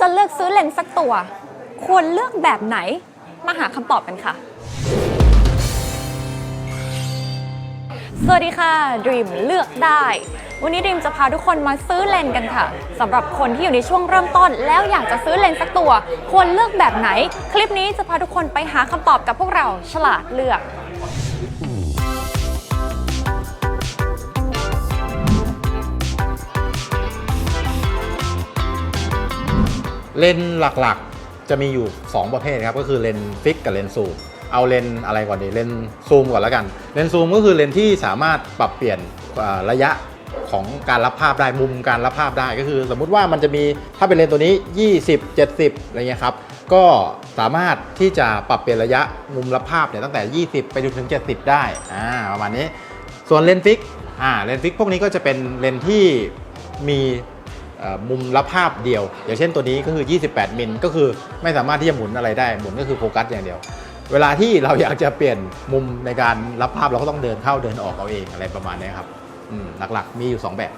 จะเลือกซื้อเลนส์สักตัว ควรเลือกแบบไหน มาหาคำตอบกันค่ะ สวัสดีค่ะ Dream เลือกได้ วันนี้ Dream จะพาทุกคนมาซื้อเลนส์กันค่ะสำหรับคนที่อยู่ในช่วงเริ่มต้น แล้วอยากจะซื้อเลนส์สักตัว ควรเลือกแบบไหน คลิปนี้จะพาทุกคนไปหาคำตอบกับพวกเราฉลาดเลือก เลนหลักๆจะมีอยู่ 2 ประเภทครับก็คือเลนฟิกกับเลนซูมเอาเลนอะไรก่อนดีเลนซูมก่อนแล้วกัน เลนซูมก็คือเลนที่สามารถปรับเปลี่ยนระยะของการรับภาพได้มุมการรับภาพได้ก็คือ สมมุติว่ามันจะมีถ้าเป็นเลนตัวนี้ 20 70อะไรเงี้ยครับก็สามารถที่จะปรับเปลี่ยนระยะมุมรับภาพเนี่ยตั้งแต่ 20 ไปจนถึง 70 ได้อ่าประมาณนี้ ส่วนเลนฟิกอ่าเลนฟิกพวกนี้ก็จะเป็นเลนที่มี มุมรับภาพเดียว อย่างเช่นตัวนี้ก็คือ 28 มิลก็คือไม่สามารถที่จะหมุนอะไรได้ หมุนก็คือโฟกัสอย่างเดียว เวลาที่เราอยากจะเปลี่ยนมุมในการรับภาพเราก็ต้องเดินเข้าเดินออกเอาเองอะไรประมาณนี้ครับหลักๆ มีอยู่ 2 แบบ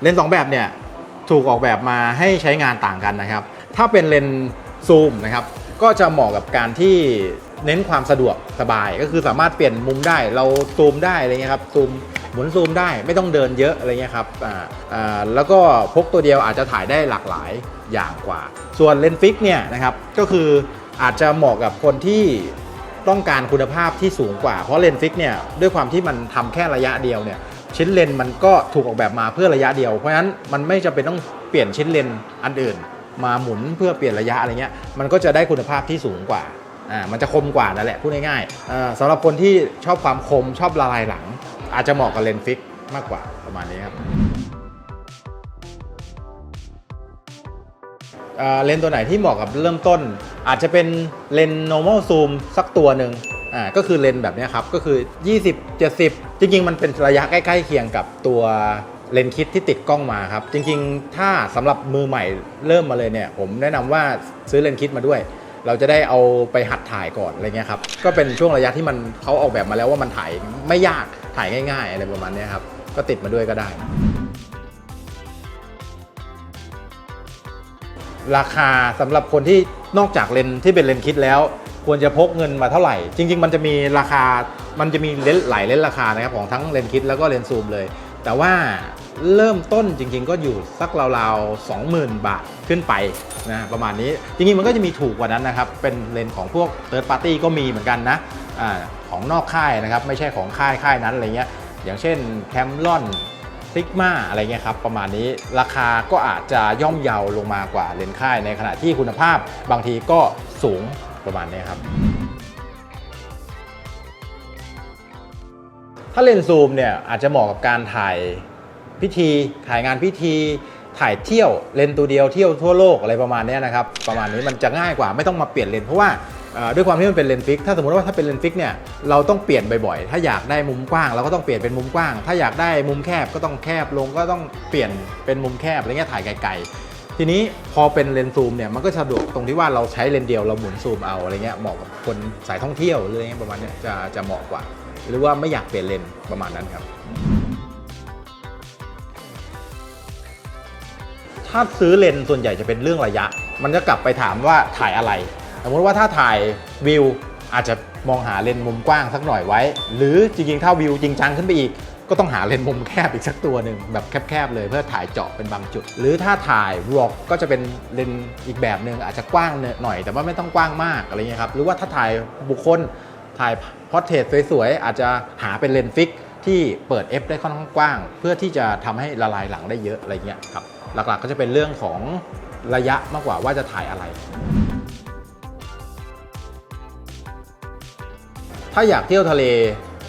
เลนส์สองแบบเนี่ยถูกออกแบบมาให้ใช้งานต่างกันนะครับ ถ้าเป็นเลนส์ซูมนะครับก็จะเหมาะกับการที่เน้นความสะดวกสบายก็คือสามารถเปลี่ยนมุมได้เราซูมได้อะไรเงี้ยครับซูม หมุนซูมได้ไม่ต้องเดินเยอะอะไรเงี้ยครับอ่าอ่าแล้วก็พกตัวเดียวอาจจะถ่ายได้หลากหลายอย่างกว่า ส่วนเลนส์ฟิกเนี่ยนะครับก็คืออาจจะเหมาะกับคนที่ต้องการคุณภาพที่สูงกว่า เพราะเลนส์ฟิกเนี่ยด้วยความที่มันทำแค่ระยะเดียวเนี่ยชิ้นเลนมันก็ถูกออกแบบมาเพื่อระยะเดียว เพราะฉะนั้นมันไม่จำเป็นต้องเปลี่ยนชิ้นเลนอันอื่น มาหมุนเพื่อเปลี่ยนระยะอะไรเงี้ยมันก็จะได้คุณภาพที่สูงกว่าอ่ามันจะคมกว่านั่นแหละพูดง่ายๆอ่าสำหรับคนที่ชอบความคมชอบละลายหลัง อาจจะเหมาะกับเลนส์ฟิกมากกว่าประมาณนี้ครับเลนส์ตัวไหนที่เหมาะกับเริ่มต้น อาจจะเป็นเลนส์ normal zoom สักตัวหนึ่งอ่าก็คือเลนส์แบบนี้ครับก็คือ 20 70 จริง ๆ มันเป็นระยะใกล้ๆเคียงกับตัวเลนส์คิดที่ติดกล้องมาครับ จริง ๆ ถ้าสำหรับมือใหม่เริ่มมาเลยเนี่ย ผมแนะนำว่าซื้อเลนส์คิดมาด้วย เราจะได้เอาไปหัดถ่ายก่อนอะไรเงี้ยครับก็เป็นช่วงระยะที่มันเขาออกแบบมาแล้วว่ามันถ่ายไม่ยาก ถ่ายง่ายๆ อะไรประมาณนี้ครับ ก็ติดมาด้วยก็ได้ ราคาสำหรับคนที่นอกจากเลนที่เป็นเลนคิดแล้ว ควรจะพกเงินมาเท่าไหร่ จริง ๆ มันจะมีราคามันจะมีเลนส์หลายเลนราคานะครับของทั้งเลนคิดแล้วก็เลนซูมเลย แต่ว่า เริ่มต้นจริง ๆ ก็อยู่สักราวๆ20,000 บาทขึ้นไปนะประมาณนี้ จริงๆ มันก็จะมีถูกกว่านั้นนะครับ เป็นเลนของพวก Third Party ก็มีเหมือนกันนะอาของนอกค่ายนะครับ ไม่ใช่ของค่ายค่ายนั้นอะไรเงี้ยอย่างเช่นแคมลอนซิกมาอะไรเงี้ยครับประมาณนี้ราคาก็อาจจะย่อมเยาลงมากว่าเลนค่ายในขณะที่คุณภาพบางทีก็สูงประมาณนี้ครับถ้าเลนส์ซูมเนี่ยอาจจะเหมาะกับการถ่าย พิธีถ่ายงานพิธีถ่ายเที่ยวเลนตัวเดียวเที่ยวทั่วโลกอะไรประมาณนี้นะครับประมาณนี้มันจะง่ายกว่าไม่ต้องมาเปลี่ยนเลนเพราะว่าด้วยความที่มันเป็นเลนฟิก ถ้าสมมติว่าถ้าเป็นเลนฟิกเนี่ยเราต้องเปลี่ยนบ่อยๆ ถ้าอยากได้มุมกว้างเราก็ต้องเปลี่ยนเป็นมุมกว้าง ถ้าอยากได้มุมแคบก็ต้องแคบลงก็ต้องเปลี่ยนเป็นมุมแคบอะไรเงี้ยถ่ายไกลๆ ทีนี้พอเป็นเลนซูมเนี่ยมันก็สะดวกตรงที่ว่าเราใช้เลนเดียวเราหมุนซูมเอาอะไรเงี้ยเหมาะกับคนสายท่องเที่ยวหรืออะไรเงี้ยประมาณนี้จะจะเหมาะกว่า หรือว่าไม่อยากเปลี่ยนเลนประมาณนั้นครับ ถ้าซื้อเลนส์ส่วนใหญ่จะเป็นเรื่องระยะ มันจะกลับไปถามว่าถ่ายอะไร สมมติว่าถ้าถ่ายวิวอาจจะมองหาเลนส์มุมกว้างสักหน่อยไว้ หรือจริงๆ ถ้าวิวจริงจังขึ้นไปอีก ก็ต้องหาเลนส์มุมแคบอีกสักตัวหนึ่งแบบแคบๆเลยเพื่อถ่ายเจาะเป็นบางจุด หรือถ้าถ่ายวอล์กก็จะเป็นเลนส์อีกแบบหนึ่งอาจจะกว้างหน่อย แต่ว่าไม่ต้องกว้างมากอะไรเงี้ยครับหรือว่าถ้าถ่ายบุคคลถ่ายพอร์เทรตสวยๆอาจจะหาเป็นเลนส์ฟิก ที่เปิด F ได้ค่อนข้างกว้าง เพื่อที่จะทำให้ละลายหลังได้เยอะอะไรเงี้ยครับหลักๆก็จะเป็นเรื่องของระยะมากกว่าว่าจะถ่ายอะไร ถ้าอยากเที่ยวทะเล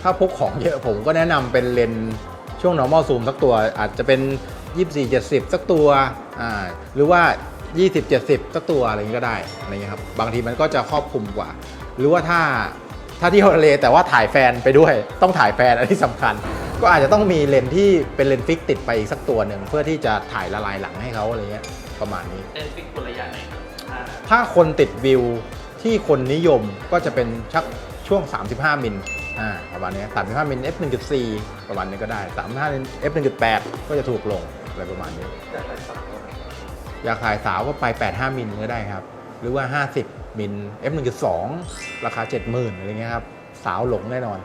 ถ้าพกของเยอะผมก็แนะนำเป็นเลนส์ช่วง normal zoom สักตัว อาจจะเป็น 24 70 สักตัวอ่าหรือว่า 20 70 สักตัวอะไรอย่างนี้ก็ได้อะไรเงี้ยครับ บางทีมันก็จะครอบคลุมกว่า หรือว่าถ้า ถ้าเที่ยวทะเลแต่ว่าถ่ายแฟนไปด้วย ต้องถ่ายแฟนอันที่สำคัญ ก็อาจจะต้องมีเลนส์ที่เป็นเลนส์ฟิกติดไปอีกสักตัวหนึ่งเพื่อที่จะถ่ายละลายหลังให้เขาอะไรเงี้ยประมาณนี้เลนส์ฟิกคุณระยะไหนครับอ่าถ้าคนติดวิวที่คนนิยมก็จะเป็นชักช่วง 35 มิลอ่าประมาณนี้35มิล f 1.4ประมาณนี้ก็ได้ 35มิล f 1.8ก็จะถูกลงอะไรประมาณนี้อยากถ่ายสาวก็ไป 85มิลก็ได้ครับ หรือว่า 50 มิล f 1.2 ราคา 70,000อะไรเงี้ยครับสาวหลงแน่นอน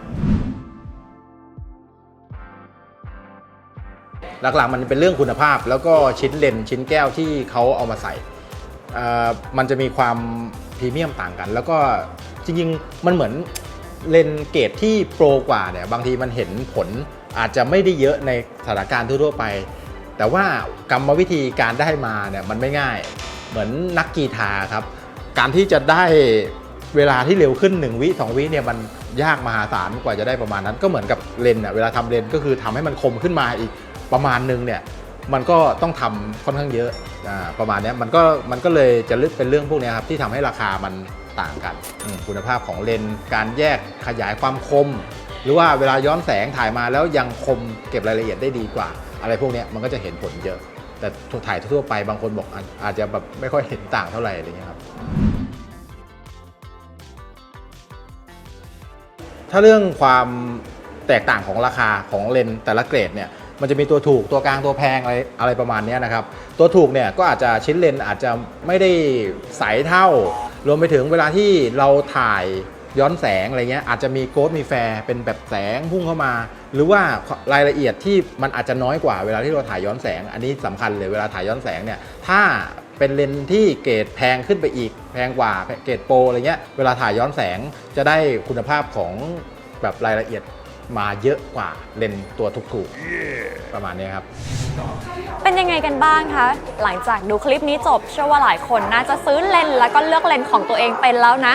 หลักๆมันเป็นเรื่องคุณภาพแล้วก็ชิ้นเลนชิ้นแก้วที่เขาเอามาใส่อ่อมันจะมีความพรีเมียมต่างกัน แล้วก็จริงๆ มันเหมือนเลนเกรดที่โปรกว่าเนี่ยบางทีมันเห็นผลอาจจะไม่ได้เยอะในสถานการณ์ทั่วๆไป แต่ว่ากรรมวิธีการได้มาเนี่ยมันไม่ง่าย เหมือนนักกีฬาครับ การที่จะได้เวลาที่เร็วขึ้น 1 วิ 2 วิเนี่ยมันยากมหาศาลกว่าจะได้ประมาณนั้น ก็เหมือนกับเลนเนี่ยเวลาทำเลนก็คือทำให้มันคมขึ้นมาอีกประมาณนึงเนี่ยมันก็ต้องทำค่อนข้างเยอะอ่าประมาณนี้มันก็มันก็เลยจะลึกเป็นเรื่องพวกนี้ครับที่ทำให้ราคามันต่างกัน คุณภาพของเลนการแยกขยายความคม หรือว่าเวลาย้อนแสงถ่ายมาแล้วยังคมเก็บรายละเอียดได้ดีกว่า อะไรพวกนี้มันก็จะเห็นผลเยอะ แต่ถ่ายทั่วไปบางคนบอกอาจจะแบบไม่ค่อยเห็นต่างเท่าไหร่อะไรเงี้ยครับถ้าเรื่องความแตกต่างของราคาของเลนส์แต่ละเกรดเนี่ยมันจะมีตัวถูกตัวกลางตัวแพงอะไรอะไรประมาณนี้นะครับ ตัวถูกเนี่ยก็อาจจะชิ้นเลนส์อาจจะไม่ได้ใสเท่ารวมไปถึงเวลาที่เราถ่าย ย้อนแสงอะไรเงี้ยอาจจะมีโกดมีแฟร์เป็นแบบแสงพุ่งเข้ามา หรือว่ารายละเอียดที่มันอาจจะน้อยกว่าเวลาที่เราถ่ายย้อนแสง อันนี้สำคัญเลยเวลาถ่ายย้อนแสงเนี่ยถ้าเป็นเลนที่เกรดแพงขึ้นไปอีก แพงกว่าเกรดโปรอะไรเงี้ยเวลาถ่ายย้อนแสงจะได้คุณภาพของแบบรายละเอียดมาเยอะกว่าเลนตัวถูกๆ ประมาณนี้ครับ เป็นยังไงกันบ้างคะ หลังจากดูคลิปนี้จบ เชื่อว่าหลายคนน่าจะซื้อเลนส์แล้วก็เลือกเลนส์ของตัวเองเป็นแล้วนะ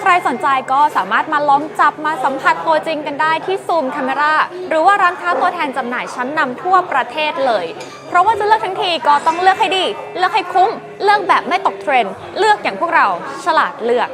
ใครสนใจก็สามารถมาลองจับมาสัมผัสตัวจริงกันได้ที่ซูม c a m e r a หรือว่าร้านค้าตัวแทนจำหน่ายชั้นนำทั่วประเทศเลย เพราะว่าจะเลือกทั้งทีก็ต้องเลือกให้ดี เลือกให้คุ้ม เลือกแบบไม่ตกเทรนด์ เลือกอย่างพวกเราฉลาดเลือก